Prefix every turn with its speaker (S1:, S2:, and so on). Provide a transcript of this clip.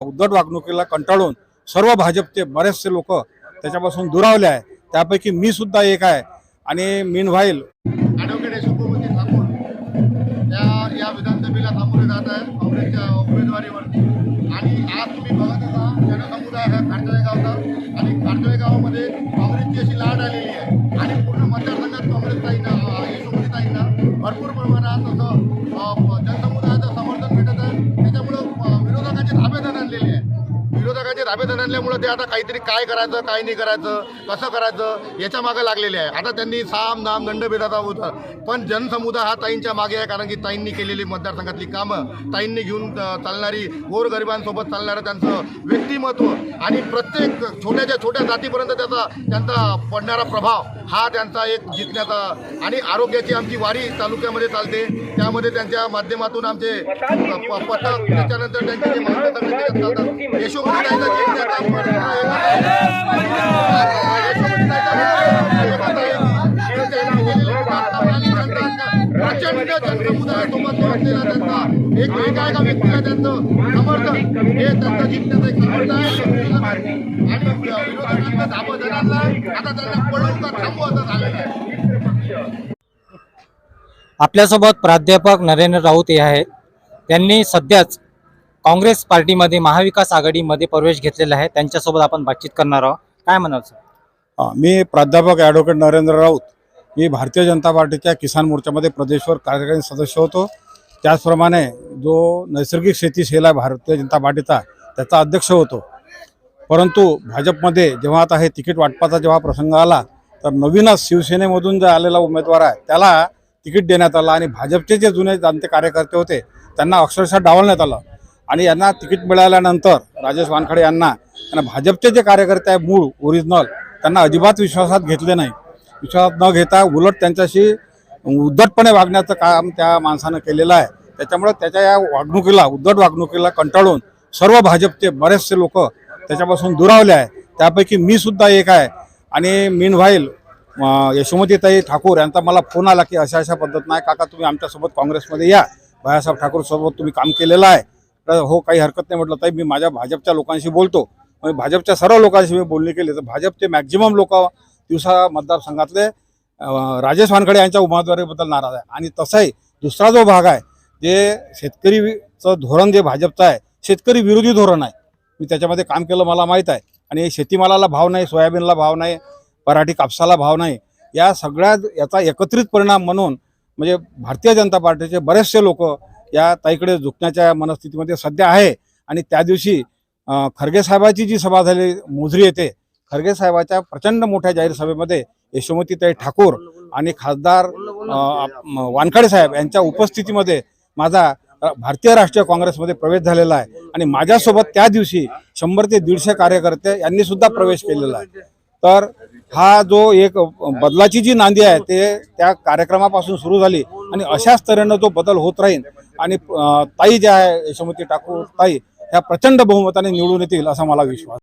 S1: उद्धट वागणुकीला कंटाळून सर्व भाजपचे बरेचसे लोक त्याच्यापासून दुरावले आहे. त्यापैकी मी सुद्धा एक आहे. आणि मीन व्हाईल
S2: या विधानसभेला सामोरे जात आहे काँग्रेसच्या उमेदवारीवरती. आणि आज तुम्ही बघत असा जनसमुदाय हा गावचा आणि गावामध्ये काँग्रेसची अशी लाट आलेली आहे. आणि पूर्ण मतदारसंघात काँग्रेसताईंना यशोमतीताईंना भरपूर प्रमाणात असं ताब्यात आणल्यामुळं ते आता काहीतरी काय करायचं काय नाही करायचं कसं करायचं याच्या मागे लागलेले आहे. आता त्यांनी साम नाम दंडभेदाचा होता पण जनसमुदाय हा ताईंच्या मागे आहे कारण की ताईंनी केलेली मतदारसंघातली कामं ताईंनी घेऊन चालणारी गोरगरिबांसोबत चालणारं त्यांचं व्यक्तिमत्व आणि प्रत्येक छोट्याच्या छोट्या जातीपर्यंत त्याचा त्यांचा पडणारा प्रभाव हा त्यांचा एक जिंकण्याचा आणि आरोग्याची आमची वारी तालुक्यामध्ये चालते. त्यामध्ये त्यांच्या माध्यमातून आमचे प- पथक त्याच्यानंतर त्यांचे जे एक एका व्यक्तीला त्यांचं समर्थन हे त्यांचं जिंकण्याचं एक आहे आणि जणांना आता त्यांना पळवून का झालेलं आहे
S3: आपल्यासोबत प्राध्यापक नरेंद्र राऊत हे आहेत. त्यांनी सध्याच काँग्रेस पार्टीमध्ये महाविकास आघाडीमध्ये प्रवेश घेतलेला आहे. त्यांच्यासोबत आपण बातचीत करणार आहोत. काय म्हणाल सर?
S1: मी प्राध्यापक ॲडव्होकेट नरेंद्र राऊत. मी भारतीय जनता पार्टीच्या किसान मोर्चामध्ये प्रदेशवर कार्यकारी सदस्य होतो. त्याचप्रमाणे जो नैसर्गिक शेती सेल आहे भारतीय जनता पार्टीचा त्याचा अध्यक्ष होतो. परंतु भाजपमध्ये जेव्हा आता हे तिकीट वाटपाचा जेव्हा प्रसंग आला तर नवीनच शिवसेनेमधून जो आलेला उमेदवार आहे त्याला तिकीट देण्यात आलं आणि भाजपचे जे जुने जाणते कार्यकर्ते होते त्यांना अक्षरशः डावलण्यात आलं. आणि यांना तिकीट मिळाल्यानंतर राजेश वानखडे यांना त्यांना भाजपचे जे कार्यकर्ते आहे मूळ ओरिजिनल त्यांना अजिबात विश्वासात घेतले नाही. विश्वासात न घेता उलट त्यांच्याशी उद्धटपणे वागण्याचं काम त्या माणसानं केलेलं आहे. त्याच्यामुळे त्याच्या या वागणुकीला उद्धट वागणुकीला कंटाळून सर्व भाजपचे बरेचसे लोक त्याच्यापासून दुरावले आहे त्यापैकी मी सुद्धा एक आहे. आणि मीन व्हाईल यशोमतीताई ठाकूर यांचा मला फोन आला की अशा अशा पद्धत नाही काका तुम्ही आमच्यासोबत काँग्रेसमध्ये या. बाळासाहेब ठाकूरसोबत तुम्ही काम केलेलं आहे. तर हो काही हरकत नाही म्हटलं ताई मी माझ्या भाजपच्या लोकांशी बोलतो. म्हणजे भाजपच्या सर्व लोकांशी मी बोलणी केली तर भाजपचे मॅक्झिमम लोक दिवसा मतदारसंघातले राजेश वानखडे यांच्या उमेदवारीबद्दल नाराज आहे. आणि तसाही दुसरा जो भाग आहे जे शेतकरीचं धोरण जे भाजपचं आहे शेतकरी विरोधी धोरण आहे. मी त्याच्यामध्ये काम केलं मला माहीत आहे. आणि शेतीमालाला भाव नाही सोयाबीनला भाव नाही पराठी कापसाला भाव नाही. या सगळ्या याचा एकत्रित परिणाम म्हणून म्हणजे भारतीय जनता पार्टीचे बरेचसे लोक या ताईकडे झुकण्याच्या मनस्थितीमध्ये सध्या आहे. आणि त्या दिवशी खरगे साहेबाची जी सभा झाली मुजरी येथे खरगे साहेबाच्या प्रचंड मोठ्या जाहीर सभेमध्ये यशोमतीताई ठाकूर आणि खासदार वानखडे साहेब यांच्या उपस्थितीमध्ये माझा भारतीय राष्ट्रीय काँग्रेसमध्ये प्रवेश झालेला आहे. आणि माझ्यासोबत त्या दिवशी शंभर ते दीडशे कार्यकर्ते यांनी सुद्धा प्रवेश केलेला आहे. तर हा जो एक बदलाची जी नांदी आहे ते त्या कार्यक्रमापासून सुरू झाली. आणि अशाच तऱ्हेनं तो बदल होत राहील आणि ताई ज्या आहे यशोमती टाकूर ताई ह्या प्रचंड बहुमताने निवडून येतील असा मला विश्वास